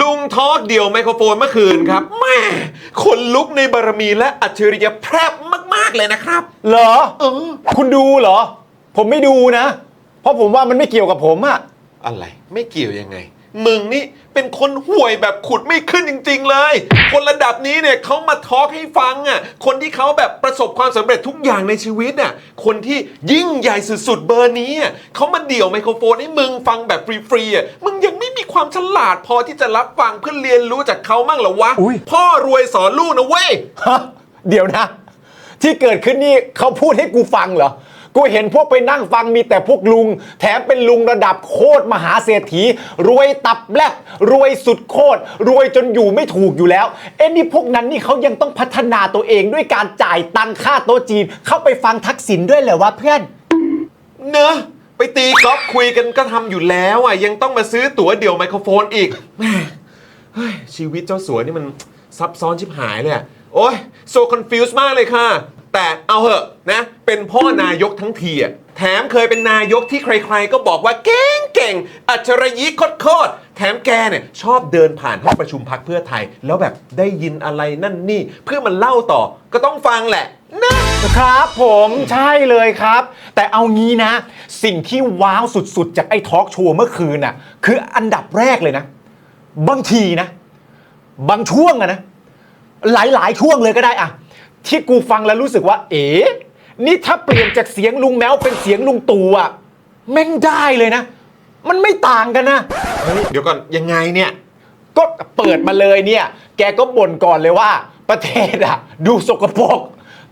ลุงทอล์กเดี่ยวไมโครโฟนเมื่อคืนครับแม่คนลุกในบารมีและอัจฉริยะแพรบมาก ๆ เลยนะครับ เหรอเออ คุณดูเหรอ ผมไม่ดูนะ เพราะผมว่ามันไม่เกี่ยวกับผมอะอะไรไม่เกี่ยวยังไง มึงนี่เป็นคนห่วยแบบขุดไม่ขึ้นจริง ๆ เลย คนระดับนี้เนี่ยเขามาทอล์กให้ฟังอะคนที่เขาแบบประสบความสำเร็จทุกอย่างในชีวิตอะคนที่ยิ่งใหญ่สุดๆเบอร์นี้อะเขามาเดี่ยวไมโครโฟนให้มึงฟังแบบฟรีๆอะมึงยังไม่มี ความฉลาดพอที่จะรับฟังเพื่อเรียนรู้จากเขามั่งเหรอวะ อุ๊ย พ่อรวยสอนลูกนะเว้ย ฮะเดี๋ยวนะ ที่เกิดขึ้นนี่เขาพูดให้กูฟังเหรอ กูเห็นพวกไปนั่งฟังมีแต่พวกลุง แถมเป็นลุงระดับโคตรมหาเศรษฐี รวยตับแลบรวยสุดโคตร รวยจนอยู่ไม่ถูกอยู่แล้ว เอ็นี่พวกนั้นนี่เขายังต้องพัฒนาตัวเองด้วยการจ่ายตังค่าโต๊ะจีน เข้าไปฟังทักษิณด้วยเหรอวะเพื่อน เนอะ ไปตีกอล์ฟคุยกันก็ทำอยู่แล้วอะยังต้องมาซื้อตั๋วเดี่ยวไมโครโฟนอีกแหม่เฮ้ยชีวิตเจ้าสัวนี่มันซับซ้อนชิบหายเลยอะโอ้ยโซคอนฟิวส์มากเลยค่ะ แต่เอาเหอะนะ เป็นพ่อนายกทั้งทีอะแถมเคยเป็นนายกที่ใครๆ ก็บอกว่าเก่งเก่งๆอัจฉริยะโคตรๆแถมแกเนี่ยชอบเดินผ่านห้องประชุมพักเพื่อไทย แล้วแบบได้ยินอะไรนั่นนี่ เพื่อมันเล่าต่อก็ต้องฟังแหละนะ ครับผมใช่เลยครับ แต่เอางี้นะ สิ่งที่ว้าวสุดๆ จากไอ้ทอล์กโชว์เมื่อคืนน่ะคืออันดับแรกเลยนะ บางทีนะ บางช่วงอะนะ หลายๆ ช่วงเลยก็ได้อะที่กูฟังแล้วรู้สึกว่า เอ๋นี่ถ้าเปลี่ยนจากเสียงลุงแมวเป็นเสียงลุงตู่อะแม่งได้เลยนะ มันไม่ต่างกันนะ เฮ้ยเดี๋ยวก่อนยังไงเนี่ย ก็เปิดมาเลยเนี่ย แกก็บ่นก่อนเลยว่า ประเทศอะดูสกปรก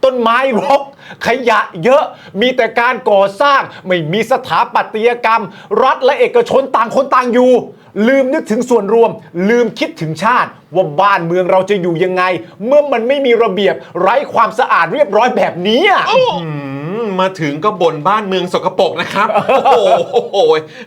ต้นไม้รกขยะเยอะ มีแต่การก่อสร้าง ไม่มีสถาปัตยกรรม รัฐและเอกชนต่างคนต่างอยู่ ลืมนึกถึงส่วนรวม ลืมคิดถึงชาติ ว่าบ้านเมืองเราจะอยู่ยังไง เมื่อมันไม่มีระเบียบไร้ความสะอาดเรียบร้อยแบบนี้อะ มมาถึงก็บ่นบ้านเมืองสกปรกนะครับ โอ้โห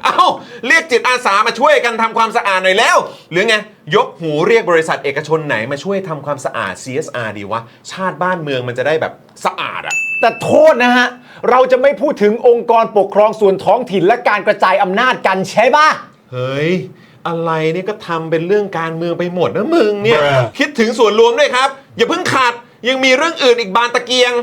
เอ้าเรียกจิตอาสามาช่วยกันทำความสะอาดหน่อยแล้ว หรือไง ยกหูเรียกบริษัทเอกชนไหนมาช่วยทำความสะอาด CSR ดีวะ ชาติบ้านเมืองมันจะได้แบบสะอาดอะ แต่โทษนะฮะ เราจะไม่พูดถึงองค์กรปกครองส่วนท้องถิ่นและการกระจายอำนาจกันใช่ปะ เฮ้ย อะไรเนี่ยก็ทำเป็นเรื่องการเมืองไปหมดนะมึงเนี่ย Bruh คิดถึงส่วนรวมด้วยครับ อย่าเพิ่งขาดยังมีเรื่องอื่นอีกบานตะเกียง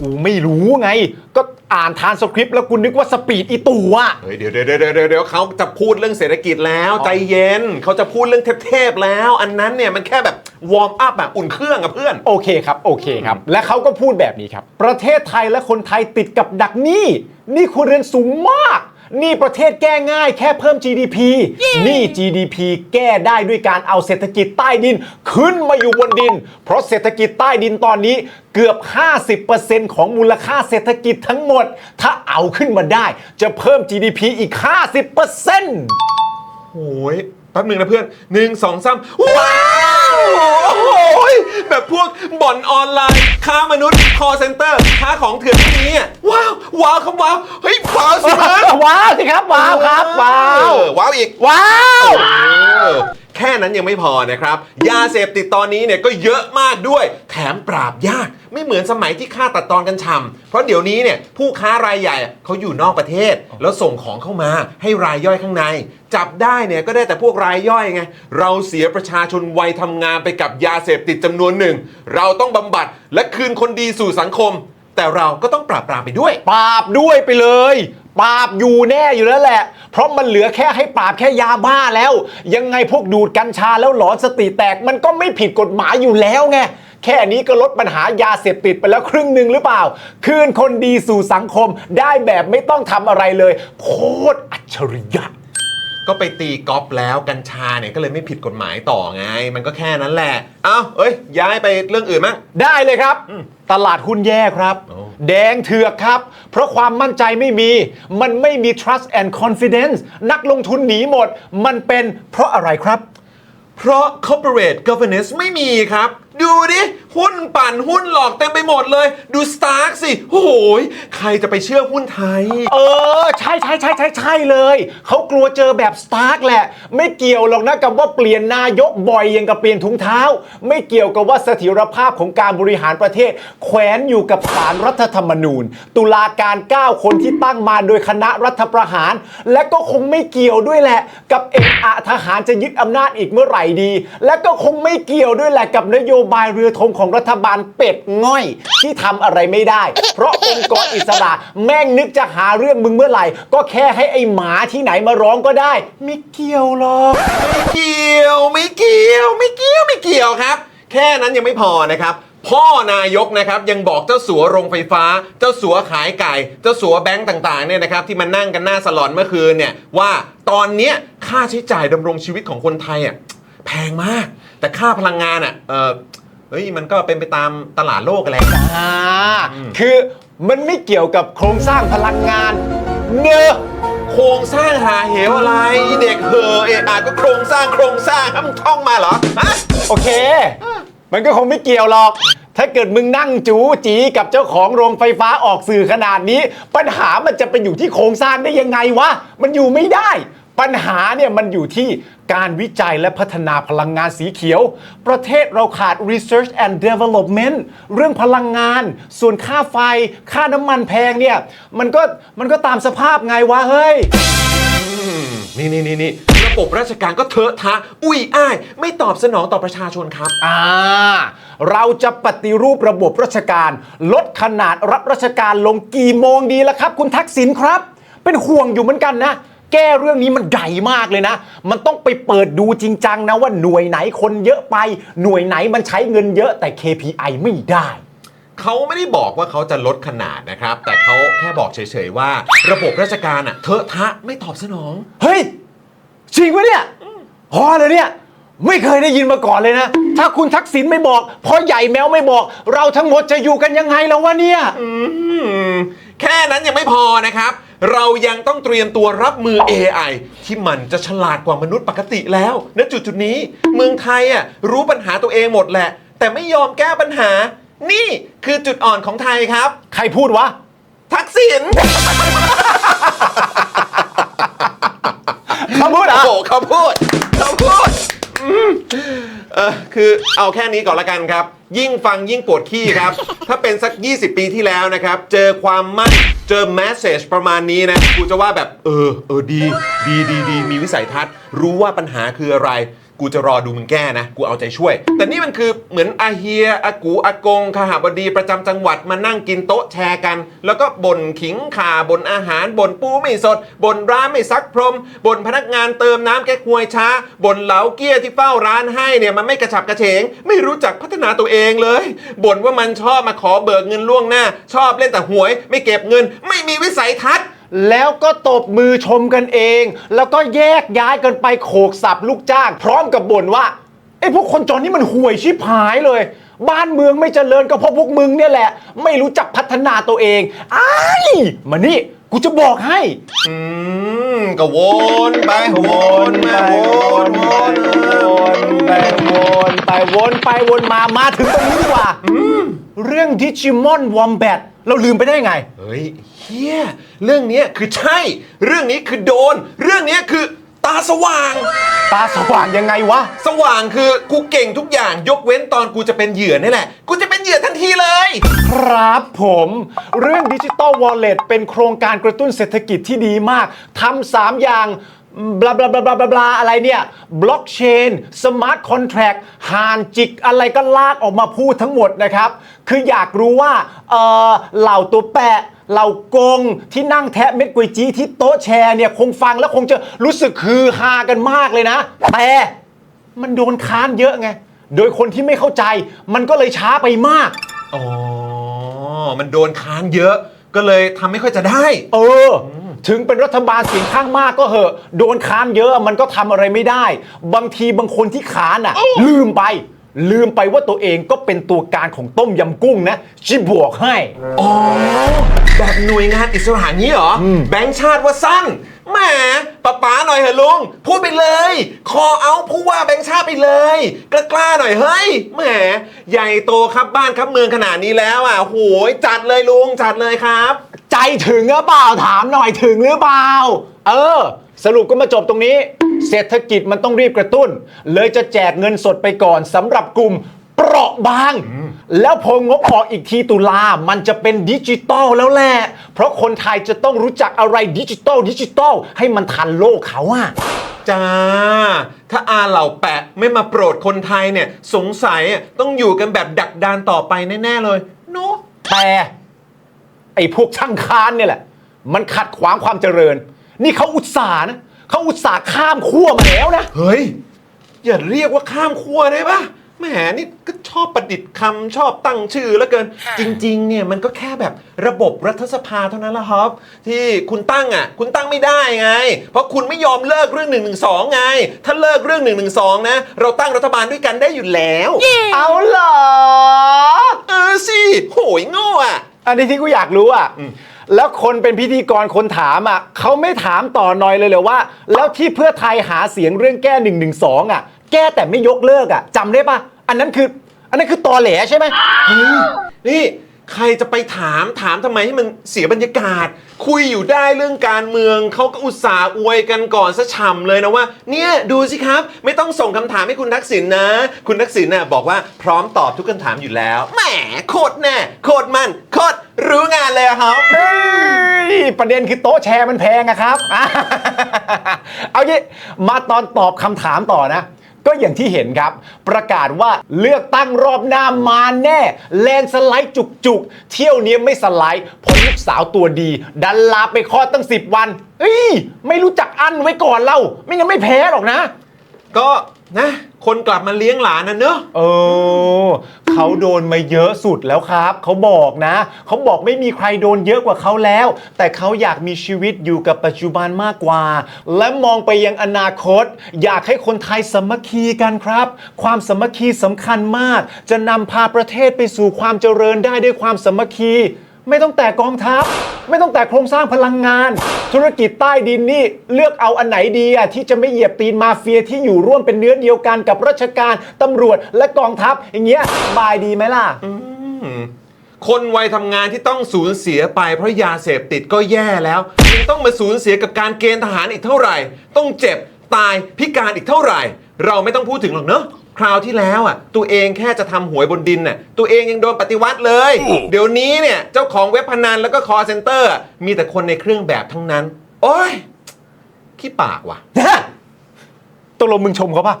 กูไม่รู้ไง ก็อ่านทานสคริปต์แล้วกูนึกว่าสปีดอีตู่อะเฮ้ยเดี๋ยวเดี๋ยวเดี๋ยวเดี๋ยวเดี๋ยวเขาจะพูดเรื่องเศรษฐกิจแล้วใจเย็นเขาจะพูดเรื่องเทพๆแล้ว อันนั้นเนี่ยมันแค่แบบวอร์มอัพแบบอุ่นเครื่องอะเพื่อน โอเคครับโอเคครับ และเขาก็พูดแบบนี้ครับ ประเทศไทยและคนไทยติดกับดักหนี้หนี่ครัวเรือนสูงมากห นี่ประเทศแก้ง่ายแค่เพิ่ม GDP หนี่ GDP แก้ได้ด้วยการเอาเศรษฐกิจใต้ดิน ขึ้นมาอยู่บนดิน เพราะเศรษฐกิจใต้ดินตอนนี้เกือบ 50%ของมูลค่าเศรษฐกิจทั้งหมด ถ้าเอาขึ้นมาได้ จะเพิ่ม GDP อีก 50%โอ้ยแป๊บหนึ่งนะเพื่อนหนึ่งสองสามว้าว โอ้โหยแบบพวกบ่อนออนไลน์ ค้ามนุษย์คอเซ็นเตอร์ค้าของเถื่อนพวกนี้อะว้าวว้าวครับว้าวเฮ้ยว้าวสิเพื่อนว้าวสิครับว้าวครับว้าวเออว้าวอีกว้าว เออ แค่นั้นยังไม่พอนะครับ ยาเสพติดตอนนี้เนี่ยก็เยอะมากด้วย แถมปราบยาก ไม่เหมือนสมัยที่ฆ่าตัดตอนกันชำเพราะเดี๋ยวนี้เนี่ยผู้ค้ารายใหญ่อะเขาอยู่นอกประเทศ แล้วส่งของเข้ามาให้รายย่อยข้างใน จับได้เนี่ยก็ได้แต่พวกรายย่อยไง เราเสียประชาชนวัยทำงานไปกับยาเสพติดจำนวนหนึ่ง เราต้องบำบัดและคืนคนดีสู่สังคม แต่เราก็ต้องปราบปรามไปด้วย ปราบด้วยไปเลย ปราบอยู่แน่อยู่แล้วแหละ เพราะมันเหลือแค่ให้ปราบแค่ยาบ้าแล้ว ยังไงพวกดูดกัญชาแล้วหลอนสติแตกมันก็ไม่ผิดกฎหมายอยู่แล้วไงแค่นี้ก็ลดปัญหายาเสพติดไปแล้วครึ่งหนึ่งหรือเปล่า คืนคนดีสู่สังคมได้แบบไม่ต้องทำอะไรเลย โคตรอัจฉริยะ ก็ไปตีกอล์ฟแล้วกัญชาเนี่ยก็เลยไม่ผิดกฎหมายต่อไง มันก็แค่นั้นแหละเอ้าเอ้ย ย้ายไปเรื่องอื่นมั้ง ได้เลยครับ ตลาดหุ้นแย่ครับโอ้แดงเถือกครับ เพราะความมั่นใจไม่มี มันไม่มี trust and confidence นักลงทุนหนีหมด มันเป็นเพราะอะไรครับ เพราะ corporate governance ไม่มีครับ ดูดิ หุ้นปั่นหุ้นหลอกเต็มไปหมดเลย ดูสตาร์กสิโอ้โหยใครจะไปเชื่อหุ้นไทย เออ ใช่ใช่ใช่ใช่ใช่เลย เขากลัวเจอแบบสตาร์กแหละ ไม่เกี่ยวหรอกนะกับว่าเปลี่ยนนายกบ่อยอย่างกับเปลี่ยนถุงเท้า ไม่เกี่ยวกับว่าเสถียรภาพของการบริหารประเทศ แขวนอยู่กับศาลรรัฐธรรมนูญ ตุลาการ 9 คนที่ตั้งมาโดยคณะรัฐประหาร และก็คงไม่เกี่ยวด้วยแหละ กับเอกอะทหารจะยึดอำนาจอีกเมื่อไหร่ดี และก็คงไม่เกี่ยวด้วยแหละกับนโยบายเรือธงของรัฐบาลเป็ดง่อย ที่ทำอะไรไม่ได้ เพราะองค์กรอิสระแม่งนึกจะหาเรื่องมึงเมื่อไหร่ ก็แค่ให้ไอ้หมาที่ไหนมาร้องก็ได้ ไม่เกี่ยวหรอกไม่เกี่ยวไม่เกี่ยวไม่เกี่ยวไม่เกี่ยวครับ แค่นั้นยังไม่พอนะครับ พ่อนายกนะครับยังบอกเจ้าสัวโรงไฟฟ้า เจ้าสัวขายไก่ เจ้าสัวแบงก์ต่างๆเนี่ยนะครับที่มานั่งกันหน้าสลอนเมื่อคืนเนี่ยว่าตอนเนี้ยค่าใช้จ่ายดำรงชีวิตของคนไทยอะแพงมาก แต่ค่าพลังงานอะเออเฮ้ยมันก็เป็นไปตามตลาดโลกกันแหละอ่าคือมันไม่เกี่ยวกับโครงสร้างพลังงานเนอะโครงสร้างหาเหวอะไรเด็กเหอะเอะอะก็โครงสร้างโครงสร้างครับมึงท่องมาเหรอฮะโอเค มันก็คงไม่เกี่ยวหรอก ถ้าเกิดมึงนั่งจูจีกับเจ้าของโรงไฟฟ้าออกสื่อขนาดนี้ ปัญหามันจะไปอยู่ที่โครงสร้างได้ยังไงวะ มันอยู่ไม่ได้ ปัญหาเนี่ยมันอยู่ที่การวิจัยและพัฒนาพลังงานสีเขียว ประเทศเราขาด research and development เรื่องพลังงาน ส่วนค่าไฟ ค่าน้ำมันแพงเนี่ย มันก็มันก็ตามสภาพไงวะเฮ้ย นี่นี่นี่นี่ระบบราชการก็เถอะทะ อุ้ยอ้าย ไม่ตอบสนองต่อประชาชนครับ อ่า เราจะปฏิรูประบบราชการ ลดขนาดรับราชการลงกี่โมงดีแล้วครับ คุณทักษิณครับ เป็นห่วงอยู่เหมือนกันนะ แก้เรื่องนี้มันใหญ่มากเลยนะ มันต้องไปเปิดดูจริงจังนะว่าหน่วยไหนคนเยอะไป หน่วยไหนมันใช้เงินเยอะแต่ KPI ไม่ได้ เขาไม่ได้บอกว่าเขาจะลดขนาดนะครับ แต่เขาแค่บอกเฉยๆว่า ระบบราชการอะเถอะทะไม่ตอบสนอง เฮ้ยจริงปะเนี่ยพอเลยเนี่ย ไม่เคยได้ยินมาก่อนเลยนะ ถ้าคุณทักษิณไม่บอกพอใหญ่แมวไม่บอก เราทั้งหมดจะอยู่กันยังไงแล้ววะเนี่ย อืมแค่นั้นยังไม่พอนะครับ เรายังต้องเตรียมตัวรับมือ AI ที่มันจะฉลาดกว่ามนุษย์ปกติแล้วณจุดจุดๆนี้ เมืองไทยอะรู้ปัญหาตัวเองหมดแหละ แต่ไม่ยอมแก้ปัญหา นี่คือจุดอ่อนของไทยครับ ใครพูดวะ ทักษิณ เขาพูดเหรอโอ้โหเขาพูดเขาพูดอืม เออคือเอาแค่นี้ก่อนละกันครับ ยิ่งฟังยิ่งปวดขี้ครับ ถ้าเป็นสัก 20 ปีที่แล้วนะครับ เจอความมั่นเจอแมสเซจประมาณนี้นะกูจะว่าแบบเออเออดี ดีดีดีมีวิสัยทัศน์ รู้ว่าปัญหาคืออะไร กูจะรอดูมึงแก้นะ กูเอาใจช่วย แต่นี่มันคือเหมือนอาเฮียอากูอากงขหบดีประจำจังหวัดมานั่งกินโต๊ะแชร์กัน แล้วก็บ่นขิงข่าบ่นอาหารบ่นปูไม่สดบ่นร้านไม่ซักพรมบ่นพนักงานเติมน้ำแก้ควยช้าบ่นเหลาเกี้ยที่เฝ้าร้านให้เนี่ยมันไม่กระฉับกระเฉง ไม่รู้จักพัฒนาตัวเองเลยบ่นว่ามันชอบมาขอเบิกเงินล่วงหน้า ชอบเล่นแต่หวย ไม่เก็บเงิน ไม่มีวิสัยทัศน์ แล้วก็ตบมือชมกันเอง แล้วก็แยกย้ายกันไปโขกสับลูกจ้าง พร้อมกับบ่นว่าไอ้พวกคนจนนี่มันห่วยชิบหายเลย บ้านเมืองไม่เจริญก็เพราะพวกมึงเนี่ยแหละ ไม่รู้จักพัฒนาตัวเองอ้ายมานี่กูจะบอกให้ อืมก็วนไปวนมาวนวนวนไปวนไปวนไปวนมามาถึงตรงนี้ดีกว่าเรื่องดิจิมอนวอมแบท เราลืมไปได้ไง เฮ้ยเฮียเรื่องเนี้ยคือใช่ เรื่องนี้คือโดน เรื่องเนี้ยคือตาสว่าง ตาสว่างยังไงวะ สว่างคือกูเก่งทุกอย่างยกเว้นตอนกูจะเป็นเหยื่อนี่แหละ กูจะเป็นเหยื่อทันทีเลย ครับผม เรื่องดิจิ t a ลวอลเล็ตเป็นโครงการกระตุ้นเศรษฐกิจที่ดีมากทำสามอย่าง บลาบลาบลาบลาบลาบลาอะไรเนี่ยบล็อกเชนสมาร์ทคอนแท็กหานจิกอะไรก็ลากออกมาพูดทั้งหมดนะครับ คืออยากรู้ว่าเออเหล่าตัวแปะเหล่ากงที่นั่งแทะเม็ดกุยจีที่โต๊ะแชร์เนี่ยคงฟังแล้วคงจะรู้สึกฮือฮากันมากเลยนะ แต่มันโดนค้านเยอะไง โดยคนที่ไม่เข้าใจมันก็เลยช้าไปมาก อ๋อ มันโดนค้านเยอะ ก็เลยทำไม่ค่อยจะได้ เออ ถึงเป็นรัฐบาลเสียงข้างมากก็เหอะ โดนค้านเยอะมันก็ทำอะไรไม่ได้ บางทีบางคนที่ค้านอะ ลืมไป ลืมไปว่าตัวเองก็เป็นตัวการของต้มยำกุ้งนะชิบวกให้ อ๋อ แบบหน่วยงานอิสระนี้เหรออแบงค์ชาติว่าสั้นแหมป้าป๋าหน่อยเหอะลุง พูดไปเลย คอเอาผู้ว่าแบงค์ชาติไปเลย กล้ากล้าๆหน่อยเฮ้ยแหมใหญ่โตครับบ้านครับเมืองขนาดนี้แล้วอะโหยจัดเลยลุงจัดเลยครับ ใจถึงหรือเปล่าถามหน่อยถึงหรือเปล่า เออ สรุปก็มาจบตรงนี้ เศรษฐกิจมันต้องรีบกระตุ้น เลยจะแจกเงินสดไปก่อนสำหรับกลุ่มเปราะบาง แล้วพองบออกอีกทีตุลา มันจะเป็นดิจิตอลแล้วแหละ เพราะคนไทยจะต้องรู้จักอะไรดิจิตอลดิจิตอลให้มันทันโลกเขาอะ จ้า ถ้าอาเหล่าแปะไม่มาโปรดคนไทยเนี่ย สงสัยอะต้องอยู่กันแบบดักดานต่อไปแน่ ๆ เลย เนาะ แต่ ไอ้พวกช่างค้านเนี่ยแหละ มันขัดขวางความเจริญ นี่เขาอุตส่าห์นะเขาอุตส่าห์ข้ามขั้วมาแล้วนะ เฮ้ย อย่าเรียกว่าข้ามขั้วได้ปะแหมนี่ก็ชอบประดิษฐ์คำชอบตั้งชื่อแล้วเกิน จริง ๆ เนี่ยมันก็แค่แบบระบบรัฐสภาเท่านั้นละครับ ที่คุณตั้งอะ คุณตั้งไม่ได้ไง เพราะคุณไม่ยอมเลิกเรื่อง1นึไง ถ้าเลิกเรื่อง1นึนะ เราตั้งรัฐบาลด้วยกันได้อยู่แล้ว เอาเหรอ เออสิโหยโง่อะ อันนี้ที่กูอยากรู้อะแล้วคนเป็นพิธีกรคนถามอะเขาไม่ถามต่อหน่อยเลยเหรอว่า แล้วที่เพื่อไทยหาเสียงเรื่องแก้หนึ่งหนึ่งสองอะ แก้แต่ไม่ยกเลิกอะจำได้ปะอันนั้นคือ อันนั้นคือตอแหลใช่ไหมเฮ้ยนี่ ใครจะไปถามถามทำไมให้มันเสียบรรยากาศ คุยอยู่ได้เรื่องการเมืองเขาก็อุตส่าห์อวยกันก่อนซะฉ่ำเลยนะว่า เนี่ยดูสิครับ ไม่ต้องส่งคำถามให้คุณทักษิณนะ คุณทักษิณน่ะบอกว่าพร้อมตอบทุกคำถามอยู่แล้วแหมโคตรแน่โคตรมันโคตรรู้งานเลยอะครับ เฮ้ยประเด็นคือโต๊ะแชร์มันแพงอะครับ เอางี้มาตอนตอบคำถามต่อนะ ก็อย่างที่เห็นครับ ประกาศว่าเลือกตั้งรอบหน้ามาแน่ แลนสไลด์จุกๆ เที่ยวนี้ไม่สไลด์เพราะลูกสาวตัวดี ดันลาไปคลอดตั้ง 10 วันเอ้ยไม่รู้จักอั้นไว้ก่อนเล่าไม่งั้นไม่แพ้หรอกนะ ก็ นะ คนกลับมาเลี้ยงหลานนะเนอะ เออเขาโดนมาเยอะสุดแล้วครับ เขาบอกนะ เขาบอกไม่มีใครโดนเยอะกว่าเขาแล้ว แต่เขาอยากมีชีวิตอยู่กับปัจจุบันมากกว่า และมองไปยังอนาคต อยากให้คนไทยสามัคคีกันครับ ความสามัคคีสำคัญมาก จะนำพาประเทศไปสู่ความเจริญได้ด้วยความสามัคคี ไม่ต้องแต่กองทัพ ไม่ต้องแต่โครงสร้างพลังงาน ธุรกิจใต้ดินนี่เลือกเอาอันไหนดีอะที่จะไม่เหยียบตีนมาเฟียที่อยู่ร่วมเป็นเนื้อเดียวกันกับราชการตำรวจและกองทัพ อย่างเงี้ยสบายดีไหมล่ะ คนวัยทำงานที่ต้องสูญเสียไปเพราะยาเสพติดก็แย่แล้วยังต้องมาสูญเสียกับการเกณฑ์ทหารอีกเท่าไหร่ ต้องเจ็บตายพิการอีกเท่าไหร่ เราไม่ต้องพูดถึงหรอกเนอะ คราวที่แล้วอะตัวเองแค่จะทำหวยบนดินน่ะตัวเองยังโดนปฏิวัติเลย เดี๋ยวนี้เนี่ยเจ้าของเว็บพนันแล้วก็คอเซ็นเตอร์อะมีแต่คนในเครื่องแบบทั้งนั้น โอ้ยขี้ปากว่ะ ตกลงมึงชมเขาปะ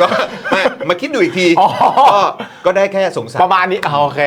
ก็ไม่มาคิดดูอีกที อ๋อ ก็ก็ได้แค่สงสาร ประมาณนี้อ่าโอเค